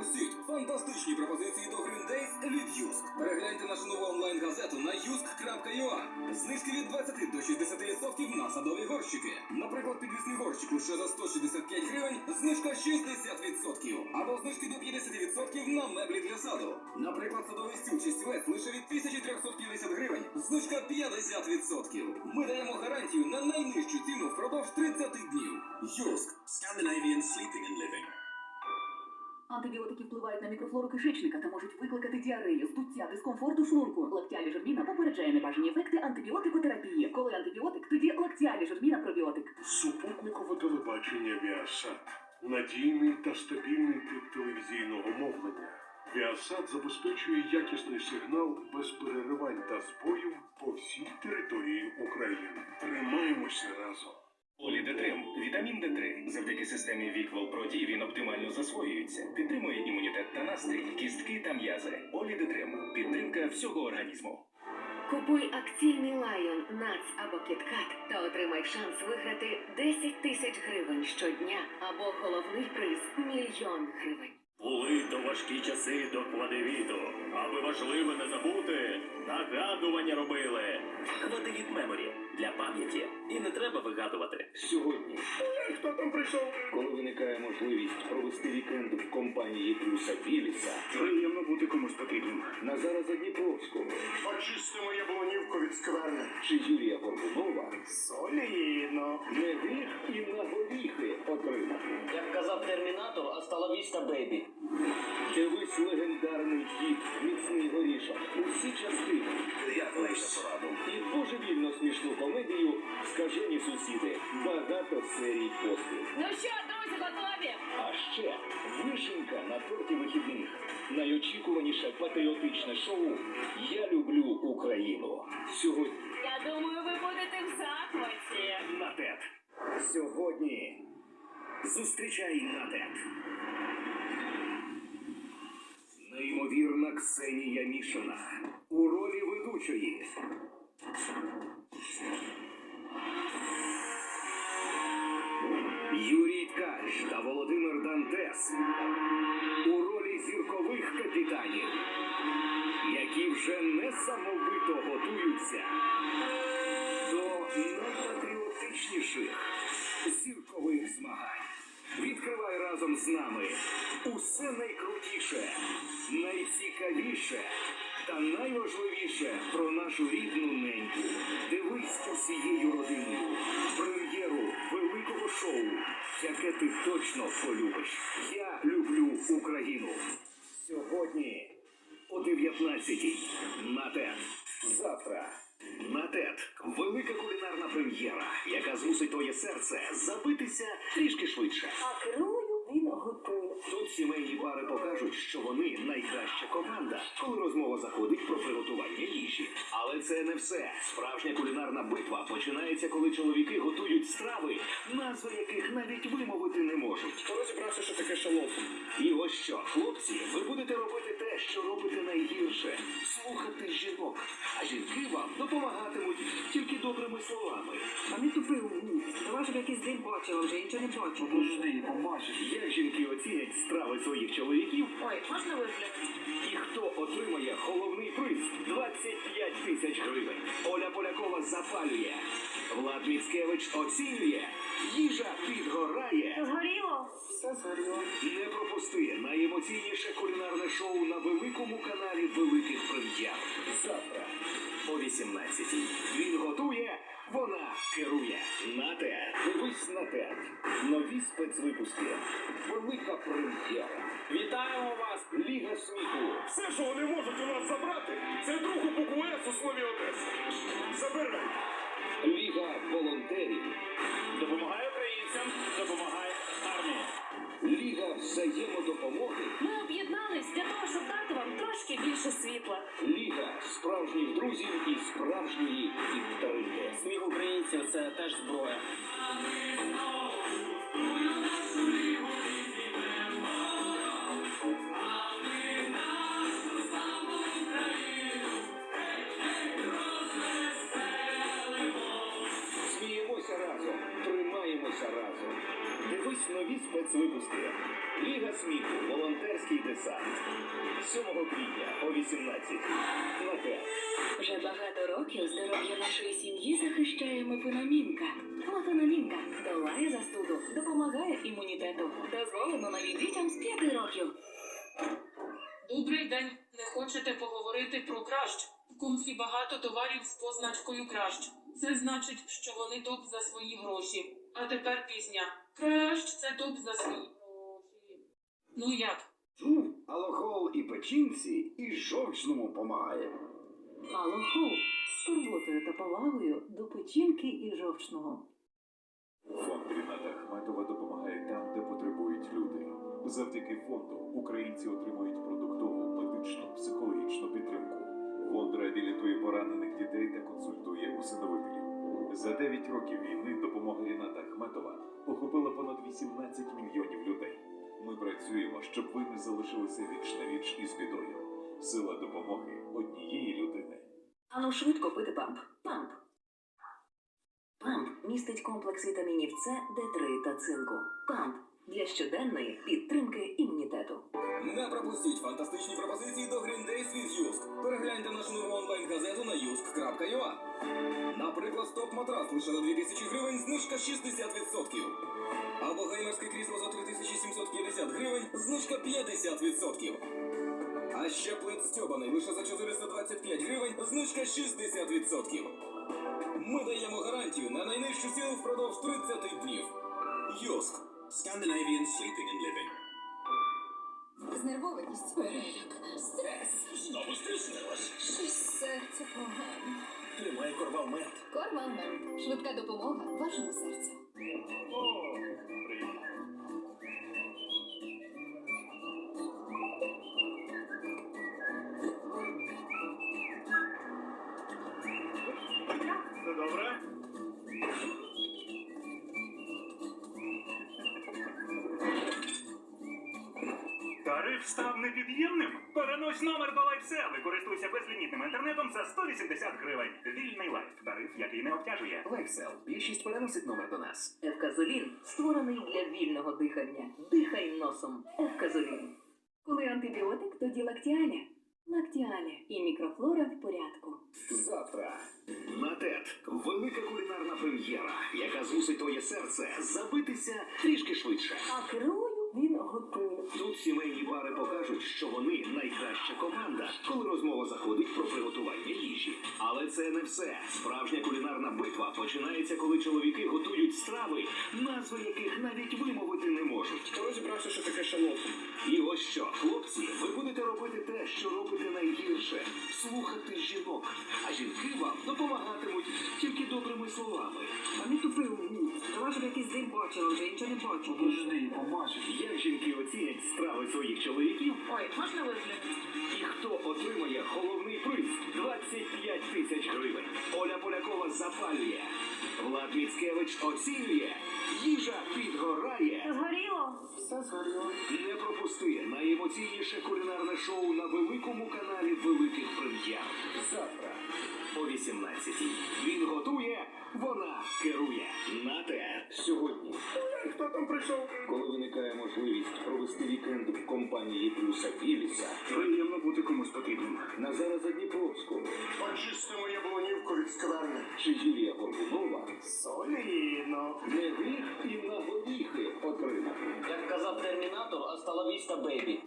Просіть фантастичні пропозиції до Days від Юск. Перегляньте нашу нову онлайн-газету на yusk.ua. Знижки від 20 до 60% на садові горщики. Наприклад, підвісний горщик лише за 165 гривень, знижка 60%. Або знижки до 50% на меблі для саду. Наприклад, садовий стіл чи стілець лише від 1350 гривень, знижка 50%. Ми даємо гарантію на найнижчу ціну впродовж 30 днів. Юск. Scandinavian sleeping and living. Антибіотики впливають на мікрофлору кишечника та можуть викликати діарею, здуття, дискомфорт у шлунку. Лактіалі жирміна попереджає небажані ефекти антибіотикотерапії. Коли антибіотик, тоді лактіалі жирміна пробіотик. Супутникове телебачення Віасат. Надійний та стабільний тип телевізійного мовлення. Віасат забезпечує якісний сигнал без переривань та збоїв по всій території України. Тримаємося разом. Олідетрим – вітамін Д3. Завдяки системі Віквел Проді він оптимально засвоюється, підтримує імунітет та настрій, кістки та м'язи. Олідетрим – підтримка всього організму. Купуй акційний лайон, нац або кіткат та отримай шанс виграти 10 тисяч гривень щодня або головний приз мільйон гривень. Були то важкі часи до квадевіту. Аби важливе не забути, нагадування робили. Квадевіт меморі для пам'яті. І не треба вигадувати. Сьогодні, Хто там прийшов? коли виникає можливість провести вікенд в компанії Брюса Вілліса, Приємно бути комусь потрібним. Назара Задніпровського Очистимо яблунівку від скверни. чи Юрія Горбунова, Соліно. не гріх і на горіхи отримати. Як казав термінатор, а стала віста бейбі. Дивись легендарний хіт Міцний горішок. Усі частини. Я лише пораду. І божевільно смішну комедію Скажені сусіди. Багато серій поспіль. Ну що, друзі, готові? А ще вишенька на торті вихідних. Найочікуваніше патріотичне шоу Я люблю Україну. Сьогодні Я думаю, ви будете в захваті. на ТЕТ. Сьогодні зустрічай на ТЕТ. Неймовірна Ксенія Мішина у ролі ведучої. Юрій Ткач та Володимир Дантес у ролі зіркових капітанів, які вже несамовито готуються до найпатріотичніших зіркових змагань. Відкривай разом з нами усе найкрутіше, найцікавіше та найважливіше про нашу рідну неньку. Дивись усією родиною. Прем'єру великого шоу, яке ти точно полюбиш. Я люблю Україну. Сьогодні о 19-й на ТЕТ. Завтра на ТЕТ. Велика кулінарна прем'єра, яка змусить твоє серце забитися трішки швидше. А керую він готує. Тут сімейні пари покажуть, що вони найкраща команда, коли розмова заходить про приготування їжі. Але це не все. Справжня кулінарна битва починається, коли чоловіки готують страви, назви яких навіть вимовити не можуть. Хто розібрався, що таке шалот? І ось що, хлопці, ви будете робити те, що робите найгірше слухати жінок. А жінки вам допомагатимуть тільки добрими словами. А не тупий угу. Давай, щоб якийсь день бачила, вже нічого не бачу. Подожди, побачиш, як жінки оцінять страви своїх чоловіків Ой, можна вигляд? І хто отримає головний приз 25 тисяч гривень? Оля Полякова запалює. Влад Міцкевич оцінює. Їжа підгорає. Згоріло? Не пропусти найемоційніше кулінарне шоу на великому каналі Великих Прем'єр. Завтра о 18-й. Він готує, вона керує. На те. Дивись на те. Нові спецвипуски. Велика прем'єра. Вітаємо вас! Ліга сміху. Все, що вони можуть у нас забрати, це другу букву С у слові Одеса. Забирай. Ліга волонтерів. Ліга справжніх друзів і справжньої підтримки. Сміх українців це теж зброя. Разом, тримаємося разом. Дивись нові спецвипуски. Ліга сміху, волонтерський десант. 7 квітня о 18 на Вже багато років здоров'я нашої сім'ї захищає мефенамінка. Мефенамінка долає застуду, допомагає імунітету. Дозволено навіть дітям з 5 років. Добрий день. Не хочете поговорити про кращ? В кумфі багато товарів з позначкою кращ. Це значить, що вони топ за свої гроші. А тепер пісня. Кращ це топ за свої гроші. Ну як? Чув, алохол і печінці, і жовчному помагає. Алохол з турботою та повагою до печінки і жовчного. Фонд Ріната Ахметова допомагає там, де потребують люди. Завдяки фонду українці отримують продуктову, медичну, психологічну підтримку. Фонд реабілітує поранених дітей та консультує усиновителів. За 9 років війни допомога Ріната Ахметова охопила понад 18 мільйонів людей. Ми працюємо, щоб ви не залишилися віч на віч із бідою. Сила допомоги однієї людини. Ану швидко пити памп. Памп. Памп містить комплекс вітамінів С, Д3 та цинку. Памп для щоденної підтримки імунітету. Не пропустіть фантастичні пропозиції до Green Days від Юск. Перегляньте нашу нову онлайн-газету на yusk.ua. Наприклад, стоп-матрас лише за 2000 гривень, знижка 60%. Або геймерське крісло за 3750 гривень, знижка 50%. А ще плит стьобаний лише за 425 гривень, знижка 60%. Ми даємо гарантію на найнижчу ціну впродовж 30 днів. Юск. Scandinavian sleeping and living. Знервованість, переляк, стрес. Знову стиснилась. Щось серце погано. Тримай корвалмент. Корвалмент. Швидка допомога вашому серцю. Став непід'ємним? Перенось номер до лайфсел і користуйся безлімітним інтернетом за 180 гривень. Вільний лайф. Тариф, який не обтяжує. Лайфсел. Більшість переносить номер до нас. Евказолін створений для вільного дихання. Дихай носом. Евказолін. Коли антибіотик, тоді лактіаля. Лактіаля і мікрофлора в порядку. Завтра на ТЕТ велика кулінарна прем'єра, яка змусить твоє серце забитися трішки швидше. А керую він готує. Тут сімейні пари покажуть, що вони найкраща команда, коли розмова заходить про приготування їжі. Але це не все. Справжня кулінарна битва починається, коли чоловіки готують страви, назви яких навіть вимовити не можуть. Хто розібрався, що таке шалот? І ось що, хлопці, ви будете робити те, що робите найгірше слухати жінок. А жінки вам допомагатимуть тільки добрими словами. А не тупи умні. Давай, щоб якийсь день бачила, вже нічого не бачу. Подожди, побачиш, як жінки оцінять страви своїх чоловіків Ой, можна вигляд? і хто отримає приз 25 тисяч гривень. Оля Полякова запалює. Влад Міцкевич оцінює. Їжа підгорає. Згоріло? Все згоріло. Не пропусти найемоційніше кулінарне шоу на великому каналі Великих Прем'єр. Завтра о 18-й. Він готує, вона керує. На те сьогодні. Хто там прийшов? Коли виникає можливість провести вікенд в компанії Брюса Вілліса, приємно бути комусь потрібним. Назара Задніпровську Очистимо яблунівку від скверни. чи Юрія Горбунова солідно. Не гріх і на горіхи отримати. Як казав термінатор, остановіста бейбі.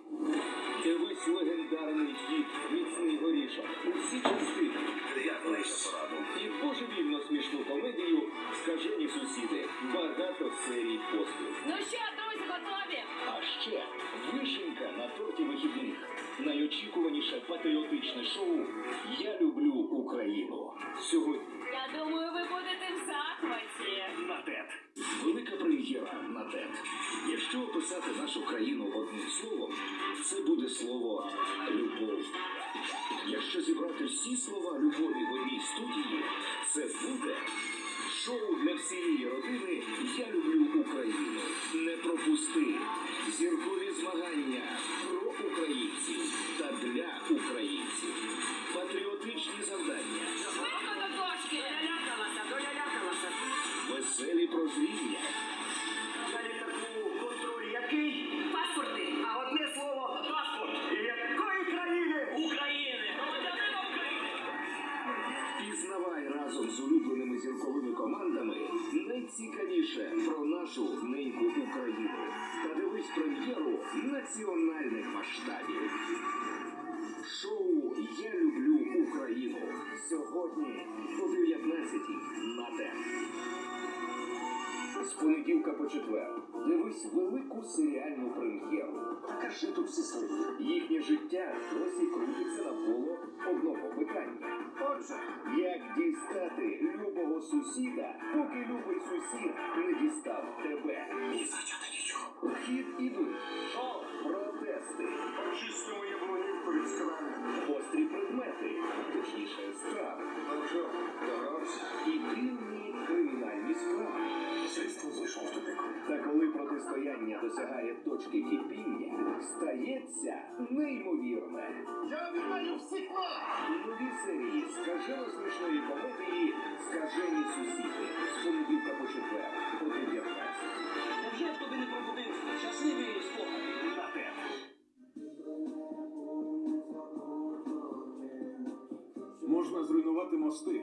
ТЕТ. Якщо описати нашу країну одним словом, це буде слово любов. Якщо зібрати всі слова любові в одній студії, це буде шоу для всієї родини Я люблю Україну. Не пропусти зіркові змагання про українців та для українців. Знавай разом з улюбленими зірковими командами найцікавіше про нашу неньку Україну. Та дивись прем'єру національних масштабів. Шоу Я люблю Україну сьогодні о 19-й на ТЕМ. З понеділка по четвер. Дивись велику серію. Тут всі свої. Їхнє життя досі крутиться навколо одного питання. Отже, як дістати любого сусіда, поки любий сусід не дістав тебе? І зачати нічого. В хід ідуть протести. Очистимо яблунівку від скрани. Гострі предмети, точніше страви. Що, догрався? І дивні кримінальні справи. Слідство зайшло в. Та коли протистояння досягає точки кипіння, стається неймовірне. Я вітаю всіх вас! Нові серії скажено смішної комедії Скажені сусіди з понеділка по четвер о 19. Невже я в не пробудив щасливі спогади? На. Можна зруйнувати мости,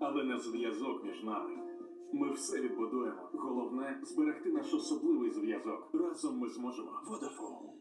але не зв'язок між нами. Ми все відбудуємо. Головне зберегти наш особливий зв'язок. Разом ми зможемо. Vodafone.